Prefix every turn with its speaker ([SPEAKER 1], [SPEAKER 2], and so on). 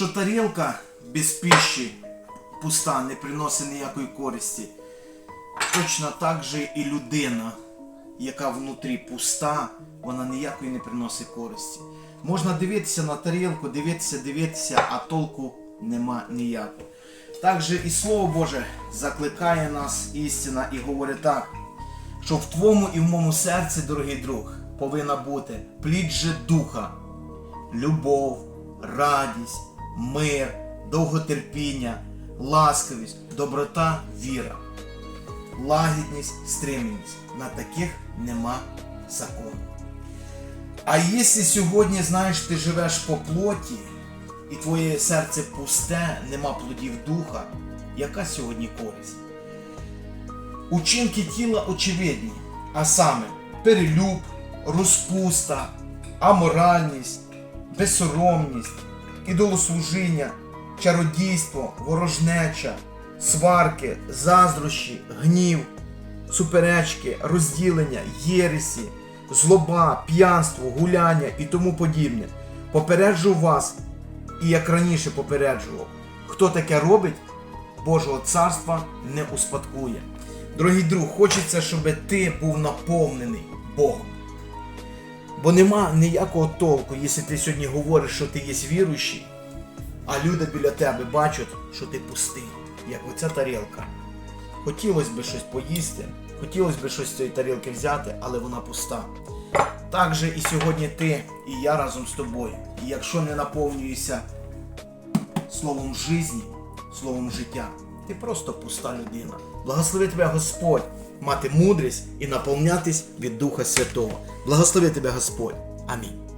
[SPEAKER 1] що тарілка без пищі пуста, не приносить ніякої користі. Точно так же і людина, яка внутрі пуста, вона ніякої не приносить користі. Можна дивитися на тарілку, дивитися, дивитися, а толку нема ніякого. Також і Слово Боже закликає нас істина і говорить так, що в твоєму і в моєму серці, дорогий друг, повинна бути плід же духа, любов, радість, мир, довготерпіння, ласкавість, доброта, віра, лагідність, стриманість. На таких нема закону. А якщо сьогодні, знаєш, ти живеш по плоті, і твоє серце пусте, нема плодів духа, яка сьогодні користь? Учинки тіла очевидні, а саме перелюб, розпуста, аморальність, безсоромність, ідолослужіння, чародійство, ворожнеча, сварки, заздрощі, гнів, суперечки, розділення, єресі, злоба, п'янство, гуляння і тому подібне. Попереджу вас, і як раніше попереджував, хто таке робить, Божого царства не успадкує. Дорогий друг, хочеться, щоб ти був наповнений Богом. Бо нема ніякого толку, якщо ти сьогодні говориш, що ти є віруючий, а люди біля тебе бачать, що ти пустий, як оця тарілка. Хотілося б щось поїсти, хотілося б щось з цієї тарілки взяти, але вона пуста. Так же і сьогодні ти, і я разом з тобою. І якщо не наповнюєшся словом житті, словом життя, ти просто пуста людина. Благослови тебе Господь мати мудрість і наповнятись від Духа Святого. Благослови тебе Господь. Амінь.